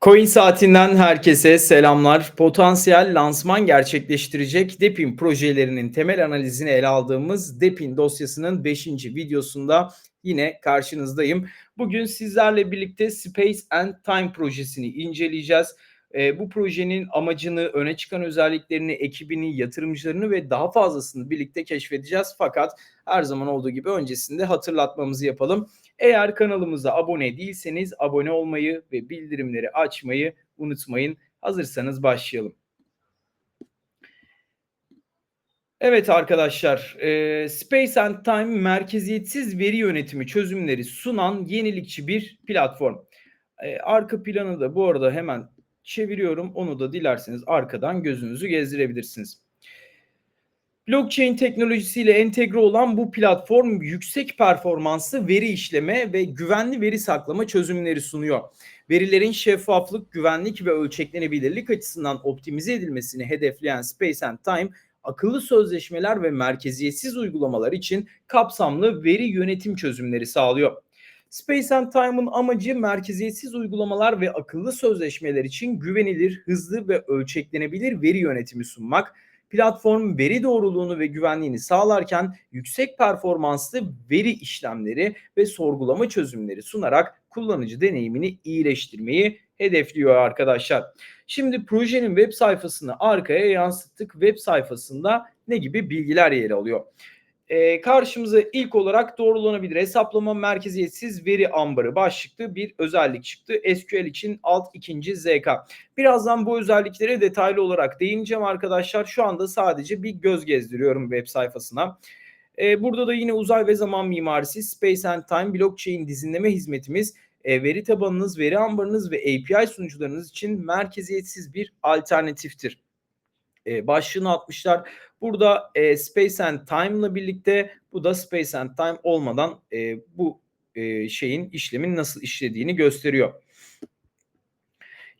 Coin Saatinden herkese selamlar. Potansiyel lansman gerçekleştirecek Depin projelerinin temel analizini ele aldığımız Depin dosyasının 5. videosunda yine karşınızdayım. Bugün sizlerle birlikte Space and Time projesini inceleyeceğiz. E, bu projenin amacını, öne çıkan özelliklerini, ekibini, yatırımcılarını ve daha fazlasını birlikte keşfedeceğiz. Fakat her zaman olduğu gibi öncesinde hatırlatmamızı yapalım. Eğer kanalımıza abone değilseniz abone olmayı ve bildirimleri açmayı unutmayın. Hazırsanız başlayalım. Evet arkadaşlar, e, Space and Time merkeziyetsiz veri yönetimi çözümleri sunan yenilikçi bir platform. E, arka planı da bu arada hemen çeviriyorum. Onu da dilerseniz arkadan gözünüzü gezdirebilirsiniz. Blockchain teknolojisiyle entegre olan bu platform yüksek performanslı veri işleme ve güvenli veri saklama çözümleri sunuyor. Verilerin şeffaflık, güvenlik ve ölçeklenebilirlik açısından optimize edilmesini hedefleyen Space and Time, akıllı sözleşmeler ve merkeziyetsiz uygulamalar için kapsamlı veri yönetim çözümleri sağlıyor. Space and Time'ın amacı merkeziyetsiz uygulamalar ve akıllı sözleşmeler için güvenilir, hızlı ve ölçeklenebilir veri yönetimi sunmak. Platform veri doğruluğunu ve güvenliğini sağlarken yüksek performanslı veri işlemleri ve sorgulama çözümleri sunarak kullanıcı deneyimini iyileştirmeyi hedefliyor arkadaşlar. Şimdi projenin web sayfasını arkaya yansıttık. Web sayfasında ne gibi bilgiler yer alıyor? E, karşımıza ilk olarak doğrulanabilir hesaplama merkeziyetsiz veri ambarı başlıklı bir özellik çıktı. SQL için alt ikinci ZK. Birazdan bu özelliklere detaylı olarak değineceğim arkadaşlar. Şu anda sadece bir göz gezdiriyorum web sayfasına. E, burada da yine uzay ve zaman mimarisi Space and Time Blockchain dizinleme hizmetimiz e, veri tabanınız, veri ambarınız ve API sunucularınız için merkeziyetsiz bir alternatiftir e, başlığını atmışlar. Burada e, Space and Time'la birlikte bu da Space and Time olmadan e, bu e, şeyin işlemin nasıl işlediğini gösteriyor.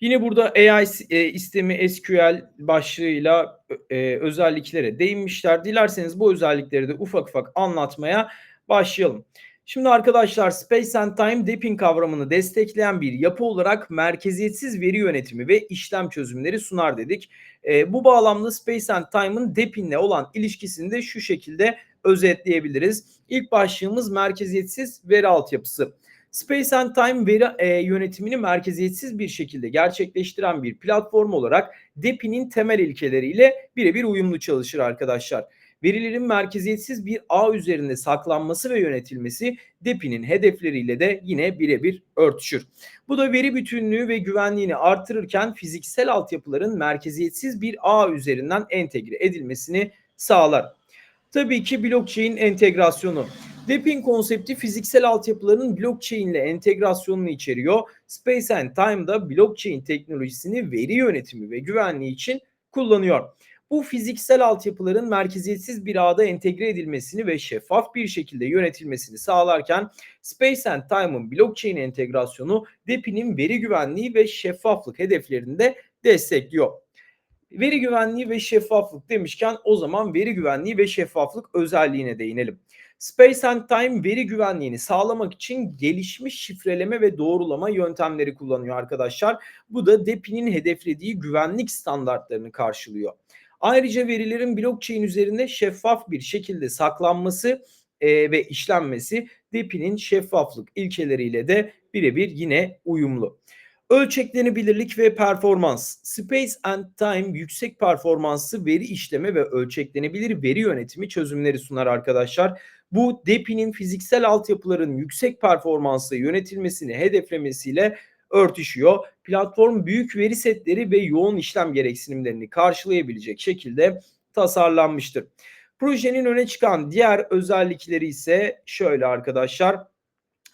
Yine burada AI e, istemi SQL başlığıyla e, özelliklere değinmişler. Dilerseniz bu özellikleri de ufak ufak anlatmaya başlayalım. Şimdi arkadaşlar Space and Time Deeping kavramını destekleyen bir yapı olarak merkeziyetsiz veri yönetimi ve işlem çözümleri sunar dedik. E, bu bağlamda Space and Time'ın Deeping'le olan ilişkisini de şu şekilde özetleyebiliriz. İlk başlığımız merkeziyetsiz veri altyapısı. Space and Time veri e, yönetimini merkeziyetsiz bir şekilde gerçekleştiren bir platform olarak DEPI'nin temel ilkeleriyle birebir uyumlu çalışır arkadaşlar verilerin merkeziyetsiz bir ağ üzerinde saklanması ve yönetilmesi DEPI'nin hedefleriyle de yine birebir örtüşür. Bu da veri bütünlüğü ve güvenliğini artırırken fiziksel altyapıların merkeziyetsiz bir ağ üzerinden entegre edilmesini sağlar. Tabii ki blockchain entegrasyonu. Depin konsepti fiziksel altyapıların blockchain ile entegrasyonunu içeriyor. Space and Time'da blockchain teknolojisini veri yönetimi ve güvenliği için kullanıyor. Bu fiziksel altyapıların merkeziyetsiz bir ağda entegre edilmesini ve şeffaf bir şekilde yönetilmesini sağlarken Space and Time'ın blockchain entegrasyonu DEPI'nin veri güvenliği ve şeffaflık hedeflerini de destekliyor. Veri güvenliği ve şeffaflık demişken o zaman veri güvenliği ve şeffaflık özelliğine değinelim. Space and Time veri güvenliğini sağlamak için gelişmiş şifreleme ve doğrulama yöntemleri kullanıyor arkadaşlar. Bu da DEPI'nin hedeflediği güvenlik standartlarını karşılıyor. Ayrıca verilerin blockchain üzerinde şeffaf bir şekilde saklanması e, ve işlenmesi DePi'nin şeffaflık ilkeleriyle de birebir yine uyumlu. Ölçeklenebilirlik ve performans. Space and Time yüksek performanslı veri işleme ve ölçeklenebilir veri yönetimi çözümleri sunar arkadaşlar. Bu DePi'nin fiziksel altyapıların yüksek performansla yönetilmesini hedeflemesiyle örtüşüyor. Platform büyük veri setleri ve yoğun işlem gereksinimlerini karşılayabilecek şekilde tasarlanmıştır. Projenin öne çıkan diğer özellikleri ise şöyle arkadaşlar.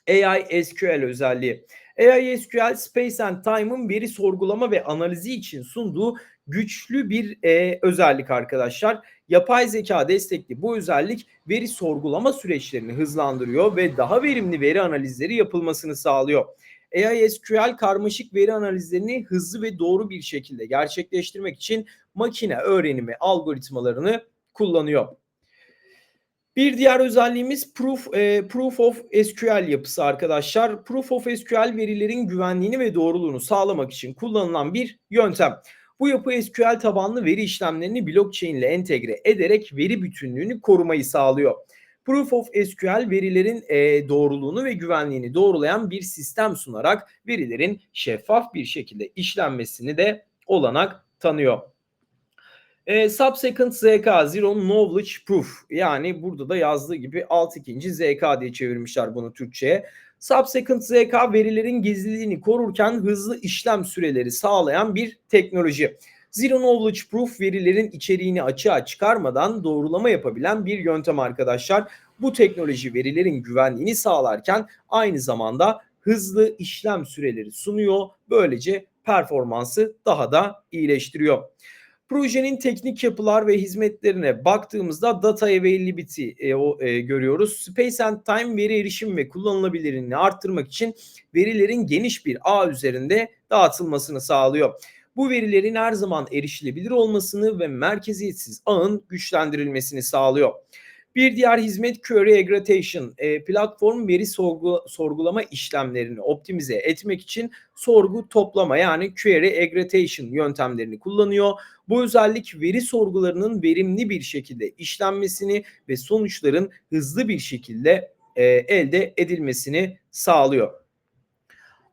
AI SQL özelliği. AI SQL Space and Time'ın veri sorgulama ve analizi için sunduğu güçlü bir e, özellik arkadaşlar. Yapay zeka destekli bu özellik veri sorgulama süreçlerini hızlandırıyor ve daha verimli veri analizleri yapılmasını sağlıyor. AI SQL karmaşık veri analizlerini hızlı ve doğru bir şekilde gerçekleştirmek için makine öğrenimi algoritmalarını kullanıyor. Bir diğer özelliğimiz Proof, e, Proof of SQL yapısı arkadaşlar. Proof of SQL verilerin güvenliğini ve doğruluğunu sağlamak için kullanılan bir yöntem. Bu yapı SQL tabanlı veri işlemlerini blockchain ile entegre ederek veri bütünlüğünü korumayı sağlıyor. Proof of SQL verilerin e, doğruluğunu ve güvenliğini doğrulayan bir sistem sunarak verilerin şeffaf bir şekilde işlenmesini de olanak tanıyor. E, subsecond ZK Zero Knowledge Proof yani burada da yazdığı gibi alt ikinci ZK diye çevirmişler bunu Türkçe'ye. Subsecond ZK verilerin gizliliğini korurken hızlı işlem süreleri sağlayan bir teknoloji. Zero Knowledge Proof verilerin içeriğini açığa çıkarmadan doğrulama yapabilen bir yöntem arkadaşlar. Bu teknoloji verilerin güvenliğini sağlarken aynı zamanda hızlı işlem süreleri sunuyor. Böylece performansı daha da iyileştiriyor. Projenin teknik yapılar ve hizmetlerine baktığımızda data availability e, o, e, görüyoruz. Space and time veri erişim ve kullanılabilirliğini arttırmak için verilerin geniş bir ağ üzerinde dağıtılmasını sağlıyor. Bu verilerin her zaman erişilebilir olmasını ve merkeziyetsiz ağın güçlendirilmesini sağlıyor. Bir diğer hizmet Query Aggregation. E, platform veri sorgu, sorgulama işlemlerini optimize etmek için sorgu toplama yani Query Aggregation yöntemlerini kullanıyor. Bu özellik veri sorgularının verimli bir şekilde işlenmesini ve sonuçların hızlı bir şekilde e, elde edilmesini sağlıyor.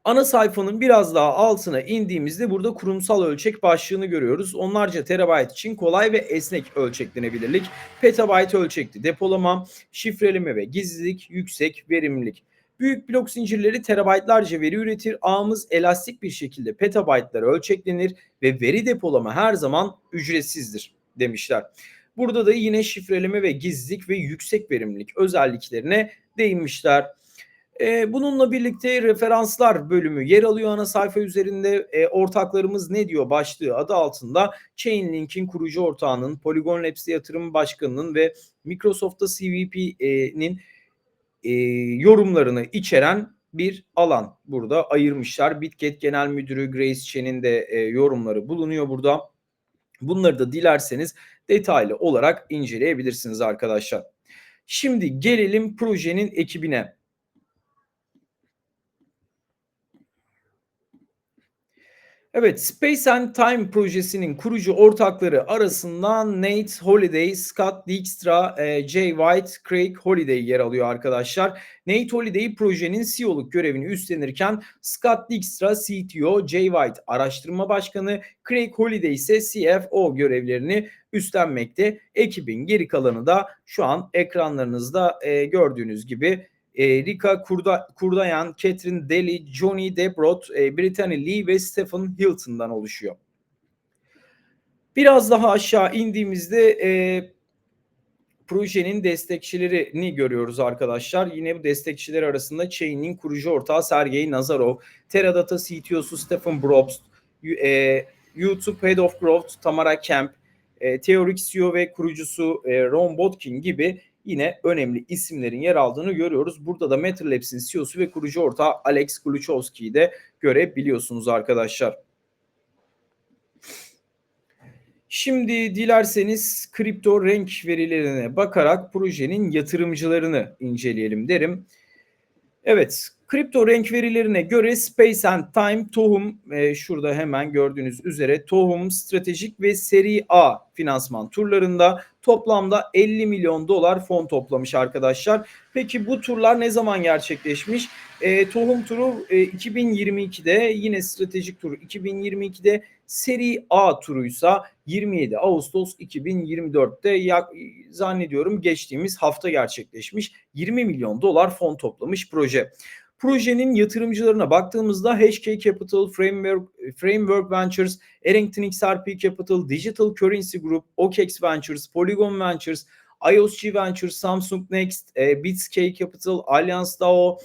Ana sayfanın biraz daha altına indiğimizde burada kurumsal ölçek başlığını görüyoruz. Onlarca terabayt için kolay ve esnek ölçeklenebilirlik, petabayt ölçekli depolama, şifreleme ve gizlilik, yüksek verimlilik. Büyük blok zincirleri terabaytlarca veri üretir. Ağımız elastik bir şekilde petabaytlara ölçeklenir ve veri depolama her zaman ücretsizdir demişler. Burada da yine şifreleme ve gizlilik ve yüksek verimlilik özelliklerine değinmişler. E, bununla birlikte referanslar bölümü yer alıyor ana sayfa üzerinde. E, ortaklarımız ne diyor başlığı adı altında Chainlink'in kurucu ortağının, Polygon Labs'te yatırım başkanının ve Microsoft'ta CVP'nin e, yorumlarını içeren bir alan burada ayırmışlar. Bitget Genel Müdürü Grace Chen'in de e, yorumları bulunuyor burada. Bunları da dilerseniz detaylı olarak inceleyebilirsiniz arkadaşlar. Şimdi gelelim projenin ekibine. Evet, Space and Time projesinin kurucu ortakları arasından Nate Holiday, Scott Dijkstra, e, Jay White, Craig Holiday yer alıyor arkadaşlar. Nate Holiday projenin CEO'luk görevini üstlenirken Scott Dijkstra CTO, Jay White araştırma başkanı, Craig Holiday ise CFO görevlerini üstlenmekte. Ekibin geri kalanı da şu an ekranlarınızda e, gördüğünüz gibi e, Rika Kurda, Kurdayan, Catherine Daly, Johnny Debrot, e, Brittany Lee ve Stephen Hilton'dan oluşuyor. Biraz daha aşağı indiğimizde e, projenin destekçilerini görüyoruz arkadaşlar. Yine bu destekçiler arasında Chain'in kurucu ortağı Sergey Nazarov, Teradata CTO'su Stephen Brobst, e, YouTube Head of Growth Tamara Kemp, e, Theoric CEO ve kurucusu e, Ron Botkin gibi yine önemli isimlerin yer aldığını görüyoruz. Burada da MetaLabs'in CEO'su ve kurucu ortağı Alex Gluchowski'yi de görebiliyorsunuz arkadaşlar. Şimdi dilerseniz kripto renk verilerine bakarak projenin yatırımcılarını inceleyelim derim. Evet, Kripto renk verilerine göre Space and Time, Tohum, e, şurada hemen gördüğünüz üzere Tohum stratejik ve seri A finansman turlarında toplamda 50 milyon dolar fon toplamış arkadaşlar. Peki bu turlar ne zaman gerçekleşmiş? E, tohum turu e, 2022'de yine stratejik tur 2022'de seri A turuysa 27 Ağustos 2024'te ya, zannediyorum geçtiğimiz hafta gerçekleşmiş 20 milyon dolar fon toplamış proje. Projenin yatırımcılarına baktığımızda HK Capital, Framework, Framework Ventures, Arrington XRP Capital, Digital Currency Group, OKEx Ventures, Polygon Ventures, IOSG Ventures, Samsung Next, e, Bitscape Capital, Allianz DAO,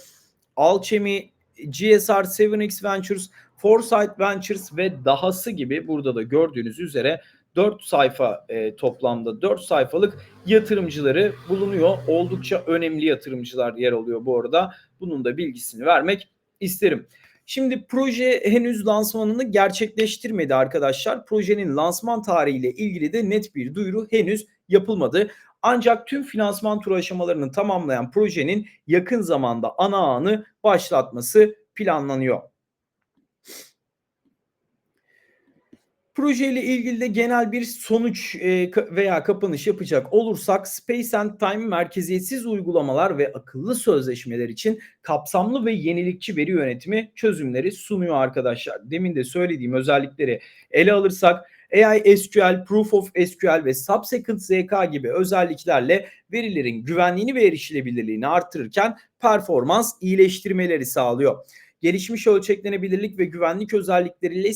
Alchemy, GSR 7X Ventures, Foresight Ventures ve dahası gibi burada da gördüğünüz üzere 4 sayfa e, toplamda 4 sayfalık yatırımcıları bulunuyor. Oldukça önemli yatırımcılar yer alıyor bu arada. Bunun da bilgisini vermek isterim. Şimdi proje henüz lansmanını gerçekleştirmedi arkadaşlar. Projenin lansman tarihiyle ilgili de net bir duyuru henüz yapılmadı. Ancak tüm finansman turu aşamalarını tamamlayan projenin yakın zamanda ana ağını başlatması planlanıyor. Projeyle ilgili de genel bir sonuç e, veya kapanış yapacak olursak Space and Time merkeziyetsiz uygulamalar ve akıllı sözleşmeler için kapsamlı ve yenilikçi veri yönetimi çözümleri sunuyor arkadaşlar. Demin de söylediğim özellikleri ele alırsak AI SQL, Proof of SQL ve Subsequent ZK gibi özelliklerle verilerin güvenliğini ve erişilebilirliğini artırırken performans iyileştirmeleri sağlıyor gelişmiş ölçeklenebilirlik ve güvenlik özellikleriyle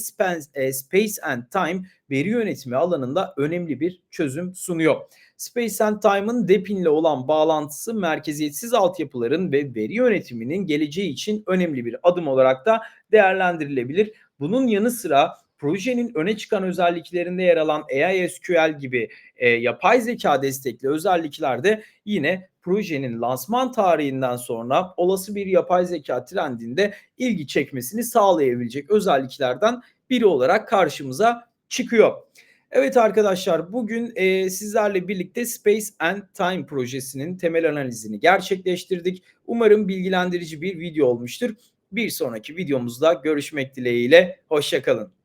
e, Space and Time veri yönetimi alanında önemli bir çözüm sunuyor. Space and Time'ın DEPIN ile olan bağlantısı merkeziyetsiz altyapıların ve veri yönetiminin geleceği için önemli bir adım olarak da değerlendirilebilir. Bunun yanı sıra projenin öne çıkan özelliklerinde yer alan AI SQL gibi e, yapay zeka destekli özellikler de yine projenin lansman tarihinden sonra olası bir yapay zeka trendinde ilgi çekmesini sağlayabilecek özelliklerden biri olarak karşımıza çıkıyor. Evet arkadaşlar bugün e, sizlerle birlikte Space and Time projesinin temel analizini gerçekleştirdik. Umarım bilgilendirici bir video olmuştur. Bir sonraki videomuzda görüşmek dileğiyle. Hoşçakalın.